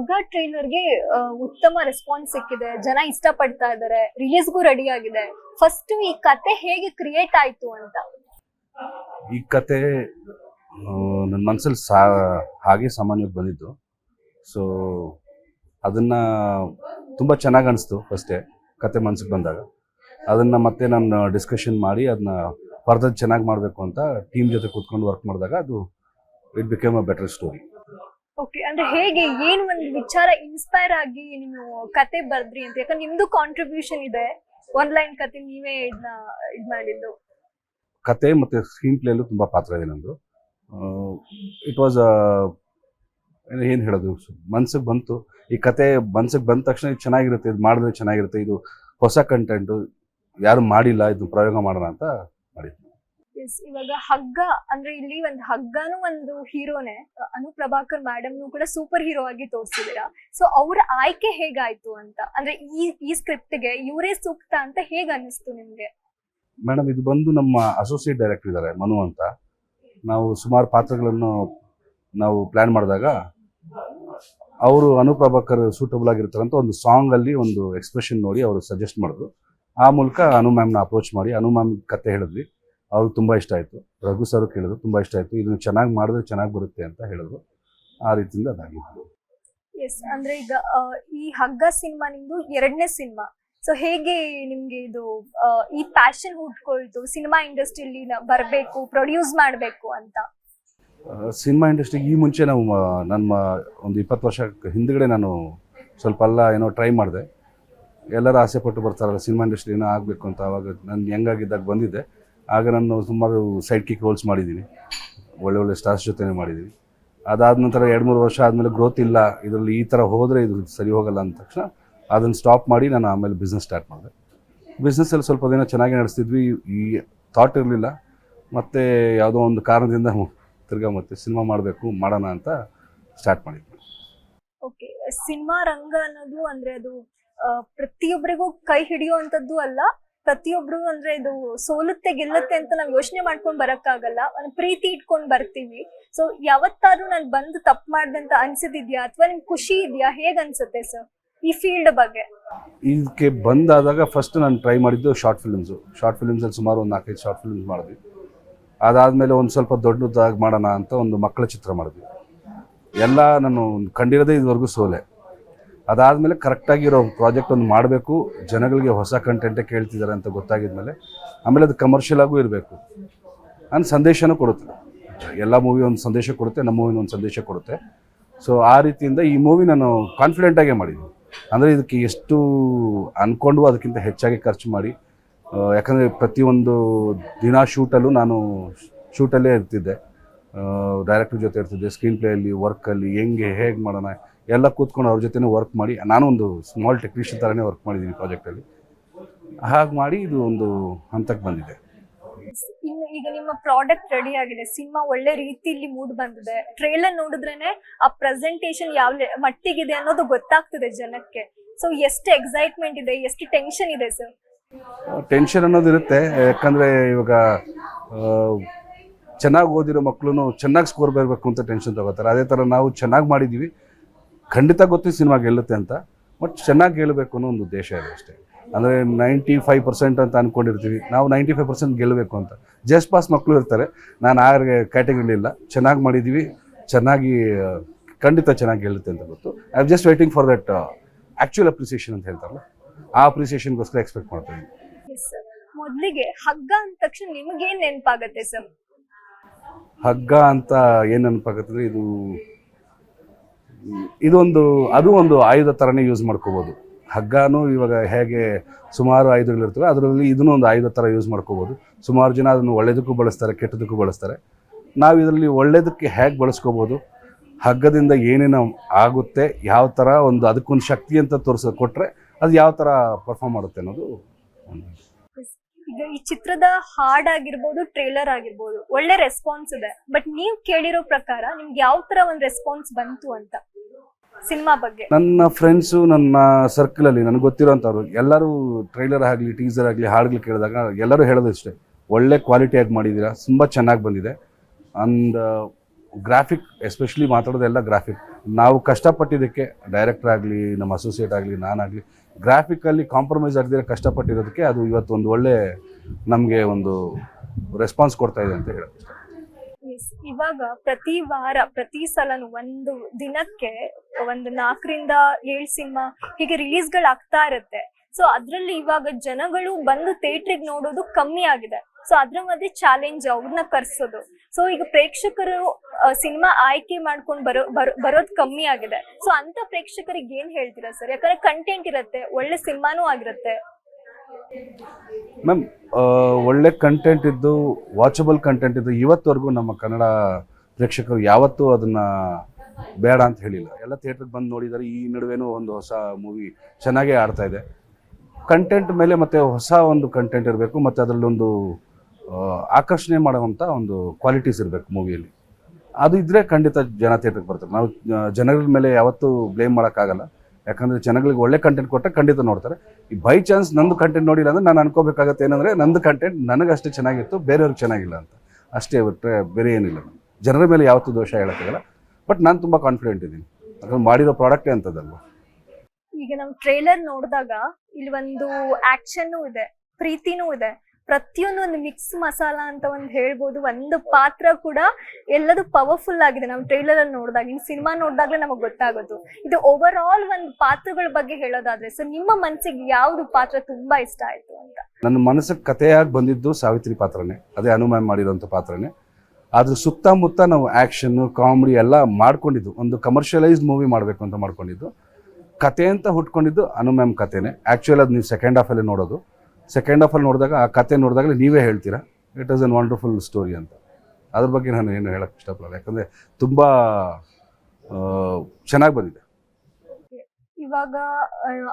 ಹಗ್ಗ ಟ್ರೈಲರ್ಗೆ ಉತ್ತಮ ರೆಸ್ಪಾನ್ಸ್ ಸಿಕ್ಕಿದೆ. ಜನ ಇಷ್ಟಪಡ್ತಾ ಇದ್ದಾರೆ. ರಿಲೀಸ್ಗೂ ರೆಡಿ ಆಗಿದೆ. ಫಸ್ಟ್ ಈ ಕತೆ ಹೇಗೆ ಕ್ರಿಯೇಟ್ ಆಯ್ತು ಅಂತ? ಈ ಕತೆ ನನ್ನ ಮನಸ್ಸಲ್ಲಿ ಸಾ, ಹಾಗೆ ಸಾಮಾನ್ಯವಾಗಿ ಬಂದಿದ್ದು. ಸೊ ಅದನ್ನ ತುಂಬ ಚೆನ್ನಾಗಿ ಅನಿಸ್ತು ಫಸ್ಟೇ ಕತೆ ಮನ್ಸಿಗೆ ಬಂದಾಗ. ಅದನ್ನ ಮತ್ತೆ ನಾನು ಡಿಸ್ಕಷನ್ ಮಾಡಿ ಅದನ್ನ ಫರ್ದರ್ ಚೆನ್ನಾಗಿ ಮಾಡಬೇಕು ಅಂತ ಟೀಮ್ ಜೊತೆ ಕೂತ್ಕೊಂಡು ವರ್ಕ್ ಮಾಡಿದಾಗ ಅದು it became a better story okay ಅಂದ್ರೆ ಹೇಗೆ, ಏನು ಒಂದು ವಿಚಾರ ಇನ್ಸ್ಪೈರ್ ಆಗಿ ನೀವು ಕತೆ ಬರ್ದ್ರಿ ಅಂತ? ಯಾಕಂದ್ರೆ ನಿಮ್ದು ಕಾಂಟ್ರಿಬ್ಯೂಷನ್ ಇದೆ. ಒನ್ ಲೈನ್ ಕತೆ ನೀವೇ ಇದನ್ನ ಇದ್ ಮಾಡಿದ್ದು. ಕತೆ ಮತ್ತು ಸ್ಕ್ರೀನ್ ಪ್ಲೇಲೂ ತುಂಬ ಪಾತ್ರ ಇದೆ ನಂದು. ಇಟ್ ವಾಸ್ ಏನು ಹೇಳೋದು? ಮನ್ಸಿಗೆ ಬಂತು. ಈ ಕತೆ ಮನ್ಸಿಗೆ ಬಂದ ತಕ್ಷಣ ಇದು ಚೆನ್ನಾಗಿರುತ್ತೆ, ಇದು ಮಾಡಿದ್ರೆ ಚೆನ್ನಾಗಿರುತ್ತೆ. ಇದು ಹೊಸ ಕಂಟೆಂಟು ಯಾರು ಮಾಡಿಲ್ಲ, ಇದು ಪ್ರಯೋಗ ಮಾಡೋಣ ಅಂತ ಮಾಡಿದ್ವಿ Yes, ಇವಾಗ ಹಗ್ಗ ಅಂದ್ರೆ ಇಲ್ಲಿ ಒಂದು ಹಗ್ಗನು ಒಂದು ಹೀರೋನೆ ಅನು ಪ್ರಭಾಕರ್ ಮೇಡಮ್ನು ಕೂಡ ಸೂಪರ್ ಹೀರೋ ಆಗಿ ತೋರಿಸಿದೀರಾ? ಸೊ ಅವ್ರ ಆಯ್ಕೆ ಹೇಗಾಯ್ತು ಅಂತ? ಅಂದ್ರೆ ಈ ಈ ಸ್ಕ್ರಿಪ್ಟ್ಗೆ ಇವರೇ ಸೂಕ್ತ ಅಂತ ಹೇಗ ಅನ್ನಿಸ್ತು ನಿಮ್ಗೆ? ಮೇಡಮ್ ಇದು ಬಂದು ನಮ್ಮ ಅಸೋಸಿಯೇಟ್ ಡೈರೆಕ್ಟರ್ ಇದ್ದಾರೆ ಮನು ಅಂತ. ನಾವು ಸುಮಾರು ಪಾತ್ರಗಳನ್ನು ನಾವು ಪ್ಲಾನ್ ಮಾಡಿದಾಗ ಅವರು ಅನುಪ್ರಭಾಕರ್ ಸೂಟಬಲ್ ಆಗಿರ್ತಾರಂತ ಒಂದು ಒಂದು ಸಾಂಗಲ್ಲಿ ಒಂದು ಎಕ್ಸ್ಪ್ರೆಷನ್ ನೋಡಿ ಅವರು ಸಜೆಸ್ಟ್ ಮಾಡಿದ್ರು. ಆ ಮೂಲಕ ಅನು ಮ್ಯಾಮ್ನ ಅಪ್ರೋಚ್ ಮಾಡಿ ಅನು ಮ್ಯಾಮ್ ಕತೆ ಹೇಳಿದ್ವಿ. ಅವ್ರಿಗೆ ತುಂಬ ಇಷ್ಟ ಆಯಿತು. ರಘು ಸರ್ ಕೇಳಿದ್ರು ತುಂಬ ಇಷ್ಟ ಆಯಿತು. ಇದನ್ನು ಚೆನ್ನಾಗಿ ಮಾಡಿದ್ರೆ ಚೆನ್ನಾಗಿ ಬರುತ್ತೆ ಅಂತ ಹೇಳಿದ್ರು. ಆ ರೀತಿಯಿಂದ ಅದಾಗಿತ್ತು. ಎಸ್ ಅಂದ್ರೆ ಈಗ ಈ ಹಗ್ಗ ಸಿನಿಮಾ ನಿಮ್ದು ಎರಡನೇ ಸಿನಿಮಾ. ಸೊ ಹೇಗೆ ನಿಮ್ಗೆ ಇದು ಈ ಪ್ಯಾಷನ್ ಹುಟ್ಕೊಳ್ತು? ಸಿನಿಮಾ ಇಂಡಸ್ಟ್ರಿಯಲ್ಲಿ ಬರಬೇಕು ಪ್ರೊಡ್ಯೂಸ್ ಮಾಡಬೇಕು ಅಂತ. ಸಿನಿಮಾ ಇಂಡಸ್ಟ್ರಿಗೆ ಈ ಮುಂಚೆ ನಾವು ನಮ್ಮ ನನ್ನ ಒಂದು ಇಪ್ಪತ್ತು ವರ್ಷ ಹಿಂದ್ಗಡೆ ನಾನು ಸ್ವಲ್ಪ ಎಲ್ಲ ಏನೋ ಟ್ರೈ ಮಾಡಿದೆ. ಎಲ್ಲರೂ ಆಸೆ ಪಟ್ಟು ಬರ್ತಾರಲ್ಲ ಸಿನಿಮಾ ಇಂಡಸ್ಟ್ರಿ ಏನೋ ಆಗಬೇಕು ಅಂತ. ಆವಾಗ ನಾನು ಹೆಂಗಾಗಿದ್ದಾಗ ಬಂದಿದ್ದೆ. ಆಗ ನಾನು ಸುಮಾರು ಸೈಡ್ ಕಿಕ್ ರೋಲ್ಸ್ ಮಾಡಿದ್ದೀನಿ ಒಳ್ಳೆ ಒಳ್ಳೆ ಸ್ಟಾರ್ಸ್ ಜೊತೆನೇ ಮಾಡಿದ್ದೀನಿ ಅದಾದ ನಂತರ ಎರಡು ಮೂರು ವರ್ಷ ಆದಮೇಲೆ ಗ್ರೋತ್ ಇಲ್ಲ. ಇದರಲ್ಲಿ ಈ ಥರ ಹೋದರೆ ಇದು ಸರಿ ಹೋಗಲ್ಲ ಅಂದ ತಕ್ಷಣ ಅದನ್ನು ಸ್ಟಾಪ್ ಮಾಡಿ ನಾನು ಆಮೇಲೆ ಬಿಸ್ನೆಸ್ ಸ್ಟಾರ್ಟ್ ಮಾಡಿದೆ. ಬಿಸ್ನೆಸ್ಸಲ್ಲಿ ಸ್ವಲ್ಪ ದಿನ ಚೆನ್ನಾಗಿ ನಡೆಸ್ತಿದ್ವಿ. ಈ ಥಾಟ್ ಇರಲಿಲ್ಲ. ಮತ್ತು ಯಾವುದೋ ಒಂದು ಕಾರಣದಿಂದ ತಿರ್ಗಾ ಮತ್ತೆ ಸಿನಿಮಾ ಮಾಡಬೇಕು, ಮಾಡೋಣ ಅಂತ ಸ್ಟಾರ್ಟ್ ಮಾಡಿದ್ವಿ. ಓಕೆ ಸಿನಿಮಾ ರಂಗ ಅನ್ನೋದು ಅಂದರೆ ಅದು ಪ್ರತಿಯೊಬ್ಬರಿಗೂ ಕೈ ಹಿಡಿಯುವಂಥದ್ದು ಅಲ್ಲ ಪ್ರತಿಯೊಬ್ರು ಅಂದ್ರೆ ಇದು ಸೋಲುತ್ತೆ, ಗೆಲ್ಲುತ್ತೆ ಅಂತ ನಾವು ಯೋಚನೆ ಮಾಡ್ಕೊಂಡ್ ಬರಕ್ಕಾಗಲ್ಲ. ಒಂದು ಪ್ರೀತಿ ಇಟ್ಕೊಂಡ್ ಬರ್ತೀವಿ. ಸೊ ಯಾವತ್ತಾದ್ರೂ ನಾನು ಬಂದು ತಪ್ಪು ಮಾಡ್ದೆ ಅಂತ ಅನ್ಸಿದ್ಯಾ ಅಥವಾ ನಿಮ್ ಖುಷಿ ಇದೆಯಾ? ಹೇಗ್ ಅನ್ಸುತ್ತೆ ಸರ್ ಈ ಫೀಲ್ಡ್ ಬಗ್ಗೆ. ಇದಕ್ಕೆ ಬಂದಾದಾಗ ಫಸ್ಟ್ ನಾನು ಟ್ರೈ ಮಾಡಿದ್ದು ಶಾರ್ಟ್ ಫಿಲ್ಮ್ಸು ಶಾರ್ಟ್ ಫಿಲ್ಮ್ಸಲ್ಲಿ ಸುಮಾರು ಒಂದು ನಾಲ್ಕೈದು ಶಾರ್ಟ್ ಫಿಲ್ಮ್ಸ್ ಮಾಡಿದ್ವಿ. ಅದಾದಮೇಲೆ ಒಂದು ಸ್ವಲ್ಪ ದೊಡ್ಡದಾಗಿ ಮಾಡೋಣ ಅಂತ ಒಂದು ಮಕ್ಕಳ ಚಿತ್ರ ಮಾಡಿದ್ವಿ. ಎಲ್ಲ ನಾನು ಕಂಡಿರೋದೇ ಇದುವರೆಗೂ ಸೋಲೆ. ಅದಾದಮೇಲೆ ಕರೆಕ್ಟಾಗಿರೋ ಪ್ರಾಜೆಕ್ಟ್ ಒಂದು ಮಾಡಬೇಕು. ಜನಗಳಿಗೆ ಹೊಸ ಕಂಟೆಂಟೇ ಕೇಳ್ತಿದ್ದಾರೆ ಅಂತ ಗೊತ್ತಾಗಿದ್ಮೇಲೆ ಆಮೇಲೆ ಅದು ಕಮರ್ಷಿಯಲ್ ಆಗೂ ಇರಬೇಕು. ಅಂದ್ ಸಂದೇಶನೂ ಕೊಡುತ್ತೆ. ಎಲ್ಲ ಮೂವಿ ಒಂದು ಸಂದೇಶ ಕೊಡುತ್ತೆ, ನಮ್ಮ ಮೂವಿನ ಒಂದು ಸಂದೇಶ ಕೊಡುತ್ತೆ. ಸೊ ಆ ರೀತಿಯಿಂದ ಈ ಮೂವಿ ನಾನು ಕಾನ್ಫಿಡೆಂಟಾಗೇ ಮಾಡಿದ್ದೀನಿ. ಅಂದರೆ ಇದಕ್ಕೆ ಎಷ್ಟು ಅಂದ್ಕೊಂಡು ಅದಕ್ಕಿಂತ ಹೆಚ್ಚಾಗಿ ಖರ್ಚು ಮಾಡಿ ಯಾಕಂದರೆ ಪ್ರತಿಯೊಂದು ದಿನ ಶೂಟಲ್ಲೂ ನಾನು ಶೂಟಲ್ಲೇ ಇರ್ತಿದ್ದೆ. ಡೈರೆಕ್ಟರ್ ಜೊತೆ ಇರ್ತಿದ್ದೆ ಸ್ಕ್ರೀನ್ ಪ್ಲೇಯಲ್ಲಿ ವರ್ಕಲ್ಲಿ ಹೆಂಗೆ, ಹೇಗೆ ಮಾಡೋಣ ಎಲ್ಲ ಕೂತ್ಕೊಂಡು ಅವ್ರ ಜೊತೆನೇ ವರ್ಕ್ ಮಾಡಿ ನಾನು ಒಂದು ಸ್ಮಾಲ್ ಟೆಕ್ನಿಷಿಯನ್ ಥರನೇ ವರ್ಕ್ ಮಾಡಿದ್ದೀನಿ ಪ್ರಾಜೆಕ್ಟಲ್ಲಿ ಹಾಗೆ ಮಾಡಿ ಇದು ಒಂದು ಹಂತಕ್ಕೆ ಬಂದಿದೆ. ಇನ್ನು ಈಗ ನಿಮ್ಮ ಪ್ರಾಡಕ್ಟ್ ರೆಡಿ ಆಗಿದೆ ಸಿನಿಮಾ ಒಳ್ಳೆ ರೀತಿಯಲ್ಲಿ ಮೂಡ್ ಬಂದಿದೆ. ಟ್ರೇಲರ್ ನೋಡಿದ್ರೇನೆ ಆ ಪ್ರೆಸೆಂಟೇಶನ್ ಯಾವ ಮಟ್ಟಿಗಿದೆ ಅನ್ನೋದು ಗೊತ್ತಾಗ್ತದೆ ಜನಕ್ಕೆ. ಸೊ ಎಷ್ಟು ಎಕ್ಸೈಟ್ಮೆಂಟ್ ಇದೆ ಎಷ್ಟು ಟೆನ್ಷನ್ ಇದೆ ಸರ್ ಟೆನ್ಷನ್ ಅನ್ನೋದು ಇರುತ್ತೆ ಯಾಕಂದರೆ ಇವಾಗ ಚೆನ್ನಾಗಿ ಓದಿರೋ ಮಕ್ಕಳು ಚೆನ್ನಾಗಿ ಸ್ಕೋರ್ ಬರಬೇಕು ಅಂತ ಟೆನ್ಷನ್ ತಗೋತಾರೆ. ಅದೇ ಥರ ನಾವು ಚೆನ್ನಾಗಿ ಮಾಡಿದ್ದೀವಿ ಖಂಡಿತ ಗೊತ್ತಿ ಸಿನಿಮಾ ಗೆಲ್ಲುತ್ತೆ ಅಂತ ಬಟ್ ಚೆನ್ನಾಗಿ ಗೆಲ್ಲಬೇಕು ಅನ್ನೋ ಒಂದು ಉದ್ದೇಶ ಇದೆ ಅಷ್ಟೇ. ಅಂದರೆ ನೈಂಟಿ ಫೈವ್ ಪರ್ಸೆಂಟ್ ಅಂತ ಅಂದ್ಕೊಂಡಿರ್ತೀವಿ ನಾವು ನೈಂಟಿ ಫೈವ್ ಪರ್ಸೆಂಟ್ ಗೆಲ್ಲಬೇಕು ಅಂತ. ಜಸ್ಟ್ ಪಾಸ್ ಮಕ್ಕಳು ಇರ್ತಾರೆ ನಾನು ಆ ಕ್ಯಾಟಗರಿಲಿ ಇಲ್ಲ ಚೆನ್ನಾಗಿ ಮಾಡಿದ್ದೀವಿ ಚೆನ್ನಾಗಿ ಖಂಡಿತ ಚೆನ್ನಾಗಿ ಗೆಲ್ಲುತ್ತೆ ಅಂತ ಗೊತ್ತು. I am just waiting for that actual appreciation ಅಂತ ಹೇಳ್ತಾರಲ್ಲ ಆ ಅಪ್ರಿಸಿಯೇಷನ್ಗೋಸ್ಕರ ಎಕ್ಸ್ಪೆಕ್ಟ್ ಮಾಡ್ತೀನಿ ಇದ್ದೀನಿ. ಸರ್ ಮೊದಲಿಗೆ ಹಗ್ಗ ಅಂದ ತಕ್ಷಣ ನಿಮಗೇನು ನೆನಪಾಗತ್ತೆ ಸರ್ ಹಗ್ಗ ಅಂತ ಏನು ನೆನಪಾಗುತ್ತೆ ಇದು ಇದೊಂದು, ಅದು ಒಂದು ಆಯುಧ ಥರನೇ ಯೂಸ್ ಮಾಡ್ಕೋಬೋದು. ಹಗ್ಗನೂ ಇವಾಗ ಹೇಗೆ ಸುಮಾರು ಆಯುಧಗಳಿರ್ತವೆ ಅದರಲ್ಲಿ ಇದನ್ನು ಒಂದು ಆಯುಧ ಥರ ಯೂಸ್ ಮಾಡ್ಕೋಬೋದು. ಸುಮಾರು ಜನ ಅದನ್ನು ಒಳ್ಳೆಯದಕ್ಕೂ ಬಳಸ್ತಾರೆ, ಕೆಟ್ಟದಕ್ಕೂ ಬಳಸ್ತಾರೆ. ನಾವು ಇದರಲ್ಲಿ ಒಳ್ಳೆಯದಕ್ಕೆ ಹೇಗೆ ಬಳಸ್ಕೋಬೋದು, ಹಗ್ಗದಿಂದ ಏನೇನು ಆಗುತ್ತೆ, ಯಾವ ಥರ ಒಂದು ಅದಕ್ಕೊಂದು ಶಕ್ತಿ ಅಂತ ತೋರಿಸ ಕೊಟ್ಟರೆ ಅದು ಯಾವ ಥರ ಪರ್ಫಾರ್ಮ್ ಮಾಡುತ್ತೆ ಅನ್ನೋದು ಈಗ ಈ ಚಿತ್ರದ ಹಾಡ್ ಆಗಿರ್ಬೋದು ಟ್ರೇಲರ್ ಆಗಿರ್ಬೋದು, ಒಳ್ಳೆ ರೆಸ್ಪಾನ್ಸ್ ಇದೆ. ಬಟ್ ನೀವು ಕೇಳಿರೋ ಪ್ರಕಾರ ನಿಮ್ಗೆ ಯಾವ ತರ ಒಂದು ರೆಸ್ಪಾನ್ಸ್ ಬಂತು ಅಂತ? ಸಿನಿಮಾ ಬಗ್ಗೆ? ನನ್ನ ಫ್ರೆಂಡ್ಸು ನನ್ನ ಸರ್ಕಲ್ ಅಲ್ಲಿ, ನನಗೆ ಗೊತ್ತಿರೋಂಥವ್ರು, ಎಲ್ಲರೂ ಟ್ರೈಲರ್ ಆಗಲಿ ಟೀಸರ್ ಆಗಲಿ, ಹಾಡುಗಳು ಕೇಳಿದಾಗ ಎಲ್ಲರೂ ಹೇಳೋದು ಇಷ್ಟೇ. ಒಳ್ಳೆ ಕ್ವಾಲಿಟಿಯಾಗಿ ಮಾಡಿದ್ದೀರಾ ತುಂಬ ಚೆನ್ನಾಗಿ ಬಂದಿದೆ. ಅಂಡ್ ಗ್ರಾಫಿಕ್ ಎಸ್ಪೆಷಲಿ ಮಾತಾಡೋದೆಲ್ಲ ಗ್ರಾಫಿಕ್ ನಾವು ಕಷ್ಟಪಟ್ಟಿದ್ದಕ್ಕೆ ಡೈರೆಕ್ಟರ್ ಆಗಲಿ, ನಮ್ಮ ಅಸೋಸಿಯೇಟ್ ಆಗಲಿ, ನಾನಾಗಲಿ ಗ್ರಾಫಿಕಲ್ಲಿ ಕಾಂಪ್ರಮೈಸ್ ಆಗದಿರೋ ಕಷ್ಟಪಟ್ಟಿರೋದಕ್ಕೆ ಅದು ಇವತ್ತು ಒಂದು ಒಳ್ಳೆ ನಮಗೆ ಒಂದು ರೆಸ್ಪಾನ್ಸ್ ಕೊಡ್ತಾ ಇದೆ ಅಂತ Yes. ಇವಾಗ ಪ್ರತಿ ವಾರ, ಪ್ರತಿ ಸಲನು ಒಂದು ದಿನಕ್ಕೆ ಒಂದು ನಾಲ್ಕರಿಂದ ಏಳು ಸಿನಿಮಾ ಹೀಗೆ ರಿಲೀಸ್ಗಳು ಆಗ್ತಾ ಇರುತ್ತೆ. ಸೊ ಅದ್ರಲ್ಲಿ ಇವಾಗ ಜನಗಳು ಬಂದು ಥಿಯೇಟ್ರಿಗೆ ನೋಡೋದು ಕಮ್ಮಿ ಆಗಿದೆ. ಸೊ ಅದ್ರ ಮಧ್ಯೆ ಚಾಲೆಂಜ್ ಅವ್ರನ್ನ ಕರ್ಸೋದು. ಸೊ ಈಗ ಪ್ರೇಕ್ಷಕರು ಸಿನಿಮಾ ಆಯ್ಕೆ ಮಾಡ್ಕೊಂಡು ಬರೋ ಬರೋದು ಕಮ್ಮಿ ಆಗಿದೆ. ಸೊ ಅಂತ ಪ್ರೇಕ್ಷಕರಿಗೆ ಏನ್ ಹೇಳ್ತೀರಾ ಸರ್? ಯಾಕಂದ್ರೆ ಕಂಟೆಂಟ್ ಇರುತ್ತೆ, ಒಳ್ಳೆ ಸಿನಿಮಾನೂ ಆಗಿರುತ್ತೆ. ಮ್ಯಾಮ್ ಒಳ್ಳೆ ಕಂಟೆಂಟ್ ಇದ್ದು ವಾಚಬಲ್ ಕಂಟೆಂಟ್ ಇದ್ದು ಇವತ್ತವರೆಗೂ ನಮ್ಮ ಕನ್ನಡ ಪ್ರೇಕ್ಷಕರು ಯಾವತ್ತೂ ಅದನ್ನು ಬೇಡ ಅಂತ ಹೇಳಿಲ್ಲ. ಎಲ್ಲ ಥಿಯೇಟ್ರಿಗೆ ಬಂದು ನೋಡಿದರೆ, ಈ ನಡುವೆನೂ ಒಂದು ಹೊಸ ಮೂವಿ ಚೆನ್ನಾಗೇ ಆಡ್ತಾ ಇದೆ. ಕಂಟೆಂಟ್ ಮೇಲೆ ಮತ್ತೆ ಹೊಸ ಒಂದು ಕಂಟೆಂಟ್ ಇರಬೇಕು, ಮತ್ತು ಅದರಲ್ಲೊಂದು ಆಕರ್ಷಣೆ ಮಾಡುವಂಥ ಒಂದು ಕ್ವಾಲಿಟೀಸ್ ಇರಬೇಕು ಮೂವಿಯಲ್ಲಿ ಅದು ಇದ್ದರೆ ಖಂಡಿತ ಜನ ಥಿಯೇಟ್ರಿಗೆ ಬರ್ತಾರೆ. ನಾವು ಜನಗಳ ಮೇಲೆ ಯಾವತ್ತೂ ಬ್ಲೇಮ್ ಮಾಡೋಕ್ಕಾಗಲ್ಲ. ಯಾಕಂದರೆ ಜನಗಳಿಗೆ ಒಳ್ಳೆ ಕಂಟೆಂಟ್ ಕೊಟ್ಟರೆ ಖಂಡಿತ ನೋಡ್ತಾರೆ. ಈ ಬೈ ಚಾನ್ಸ್ ನಂದು ಕಂಟೆಂಟ್ ನೋಡಿಲ್ಲ ಅಂದ್ರೆ ನಾನು ಅನ್ಕೋಬೇಕಾಗತ್ತೆ ಏನಂದರೆ ನಂದು ಕಂಟೆಂಟ್ ನನಗೆ ಅಷ್ಟೇ ಚೆನ್ನಾಗಿತ್ತು, ಬೇರೆಯವ್ರಿಗೆ ಚೆನ್ನಾಗಿಲ್ಲ ಅಂತ. ಅಷ್ಟೇ ಬಿಟ್ಟರೆ ಬೇರೆ ಏನಿಲ್ಲ. ಜನರ ಮೇಲೆ ಯಾವತ್ತೂ ದೋಷ ಹೇಳೋಕ್ಕಾಗಲ್ಲ. ಬಟ್ ನಾನು ತುಂಬ ಕಾನ್ಫಿಡೆಂಟ್ ಇದ್ದೀನಿ. ಯಾಕಂದ್ರೆ ಮಾಡಿರೋ ಪ್ರಾಡಕ್ಟೇ ಅಂತದಲ್ವ ಈಗ ನಾವು ಟ್ರೇಲರ್ ನೋಡಿದಾಗ ಇಲ್ಲಿ ಒಂದು ಆಕ್ಷನ್ ಇದೆ, ಪ್ರೀತಿನೂ ಇದೆ. ಪ್ರತಿಯೊಂದು ಒಂದು ಮಿಕ್ಸ್ ಮಸಾಲ ಅಂತ ಒಂದು ಹೇಳ್ಬೋದು, ಒಂದು ಪಾತ್ರ ಕೂಡ ಎಲ್ಲದು ಪವರ್ಫುಲ್ ಆಗಿದೆ. ನಾವು ಟ್ರೈಲರ್ ಅಲ್ಲಿ ನೋಡಿದಾಗ ಇನ್ನು ಸಿನಿಮಾ ನೋಡಿದಾಗಲೇ ನಮಗೆ ಗೊತ್ತಾಗೋದು. ಇದು ಓವರ್ ಆಲ್ ಒಂದು ಪಾತ್ರಗಳ ಬಗ್ಗೆ ಹೇಳೋದಾದ್ರೆ ಸೊ ನಿಮ್ಮ ಮನಸ್ಸಿಗೆ ಯಾವ್ದು ಪಾತ್ರ ತುಂಬಾ ಇಷ್ಟ ಆಯ್ತು ಅಂತ? ನನ್ನ ಮನಸ್ಸಿಗೆ ಕಥೆಯಾಗಿ ಬಂದಿದ್ದು ಸಾವಿತ್ರಿ ಪಾತ್ರನೇ. ಅದೇ ಅನುಮಾನ ಮಾಡಿರೋಂಥ ಪಾತ್ರನೇ. ಅದ್ರ ಸುತ್ತಮುತ್ತ ನಾವು ಆಕ್ಷನ್ ಕಾಮಿಡಿ ಎಲ್ಲ ಮಾಡ್ಕೊಂಡಿದ್ದು, ಒಂದು ಕಮರ್ಷಿಯಲೈಸ್ಡ್ ಮೂವಿ ಮಾಡಬೇಕು ಅಂತ ಮಾಡ್ಕೊಂಡಿದ್ದು. ಕತೆ ಅಂತ ಹುಟ್ಕೊಂಡಿದ್ದು ಅನು ಆ್ಯಕ್ಚುಲಿ ಅದು ನೀವು ಸೆಕೆಂಡ್ ಹಾಫಲ್ಲಿ ನೋಡೋದು. ಸೆಕೆಂಡ್ ಹಾಫಲ್ಲಿ ನೋಡಿದಾಗ ಆ ಕತೆ ನೋಡಿದಾಗಲೇ ನೀವೇ ಹೇಳ್ತೀರಾ? It is an wonderful story ಅಂತ. ಅದ್ರ ಬಗ್ಗೆ ನಾನು ಏನು ಹೇಳಕ್ಕೆ ಇಷ್ಟಪಡಲ್ಲ. ಯಾಕಂದರೆ ತುಂಬ ಚೆನ್ನಾಗಿ ಬಂದಿದೆ. ಇವಾಗ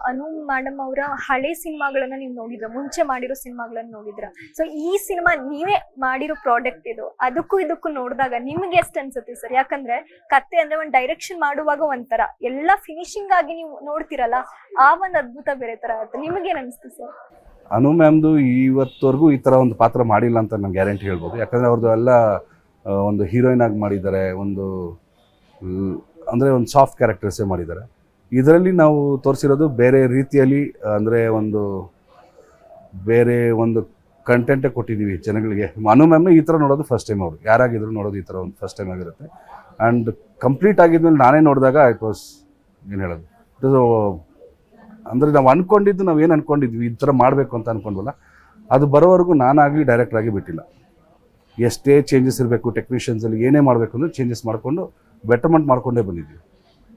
ಅನು ಮೇಡಮ್ ಅವರ ಹಳೆ ಸಿನಿಮಾಗಳನ್ನ ನೀವು ನೋಡಿದ್ರ? ಮುಂಚೆ ಮಾಡಿರೋ ಸಿನಿಮಾಗಳನ್ನ ನೋಡಿದ್ರ? ಸೊ ಈ ಸಿನಿಮಾ ನೀವೇ ಮಾಡಿರೋ ಪ್ರಾಡಕ್ಟ್ ಇದು. ಅದಕ್ಕೂ ಇದಕ್ಕೂ ನೋಡಿದಾಗ ನಿಮ್ಗೆ ಎಷ್ಟು ಅನ್ಸುತ್ತೆ ಸರ್ ಯಾಕಂದ್ರೆ ಕತೆ ಅಂದ್ರೆ ಒಂದು ಡೈರೆಕ್ಷನ್ ಮಾಡುವಾಗ ಒಂಥರ. ಎಲ್ಲ ಫಿನಿಶಿಂಗ್ ಆಗಿ ನೀವು ನೋಡ್ತಿರಲ್ಲ, ಆ ಒಂದು ಅದ್ಭುತ ಬೇರೆ ತರ ಆಗುತ್ತೆ. ನಿಮಗೇನ್ ಅನ್ಸುತ್ತೆ ಸರ್ ಅನು ಮ್ಯಾಮ್ದು ಇವತ್ತವರೆಗೂ ಈ ಥರ ಒಂದು ಪಾತ್ರ ಮಾಡಿಲ್ಲ ಅಂತ ನಾನು ಗ್ಯಾರಂಟಿ ಹೇಳ್ಬೋದು. ಯಾಕಂದರೆ ಅವ್ರದ್ದು ಎಲ್ಲ ಒಂದು ಹೀರೋಯಿನ್ ಆಗಿ ಮಾಡಿದ್ದಾರೆ, ಒಂದು ಅಂದರೆ ಒಂದು ಸಾಫ್ಟ್ ಕ್ಯಾರೆಕ್ಟರ್ಸೇ ಮಾಡಿದ್ದಾರೆ. ಇದರಲ್ಲಿ ನಾವು ತೋರಿಸಿರೋದು ಬೇರೆ ರೀತಿಯಲ್ಲಿ, ಅಂದರೆ ಒಂದು, ಬೇರೆ ಒಂದು ಕಂಟೆಂಟೇ ಕೊಟ್ಟಿದ್ದೀವಿ ಜನಗಳಿಗೆ. ಅನು ಮ್ಯಾಮ್ನ ಈ ಥರ ನೋಡೋದು ಫಸ್ಟ್ ಟೈಮ್ ಅವರು. ಯಾರಾಗಿದ್ರು ನೋಡೋದು ಈ ಥರ ಒಂದು ಫಸ್ಟ್ ಟೈಮ್ ಆಗಿರುತ್ತೆ. ಆ್ಯಂಡ್ ಕಂಪ್ಲೀಟ್ ಆಗಿದ್ಮೇಲೆ ನಾನೇ ನೋಡಿದಾಗ ಇಟ್ ವಾಸ್ ಏನು ಹೇಳೋದು? ಇಟ್ ವಾಸ್ ಅಂದರೆ ನಾವು ಅಂದ್ಕೊಂಡಿದ್ದು ನಾವು ಏನು ಅನ್ಕೊಂಡಿದ್ವಿ? ಈ ಥರ ಮಾಡಬೇಕು ಅಂತ ಅನ್ಕೊಂಡ್ವಲ್ಲ? ಅದು ಬರೋವರೆಗೂ ನಾನಾಗಲಿ ಡೈರೆಕ್ಟ್ರಾಗಿ ಬಿಟ್ಟಿಲ್ಲ. ಎಷ್ಟೇ ಚೇಂಜಸ್ ಇರಬೇಕು ಟೆಕ್ನಿಷಿಯನ್ಸಲ್ಲಿ ಏನೇ ಮಾಡಬೇಕು ಅಂದರೆ ಚೇಂಜಸ್ ಮಾಡಿಕೊಂಡು ಬೆಟರ್ಮೆಂಟ್ ಮಾಡ್ಕೊಂಡೇ ಬಂದಿದ್ವಿ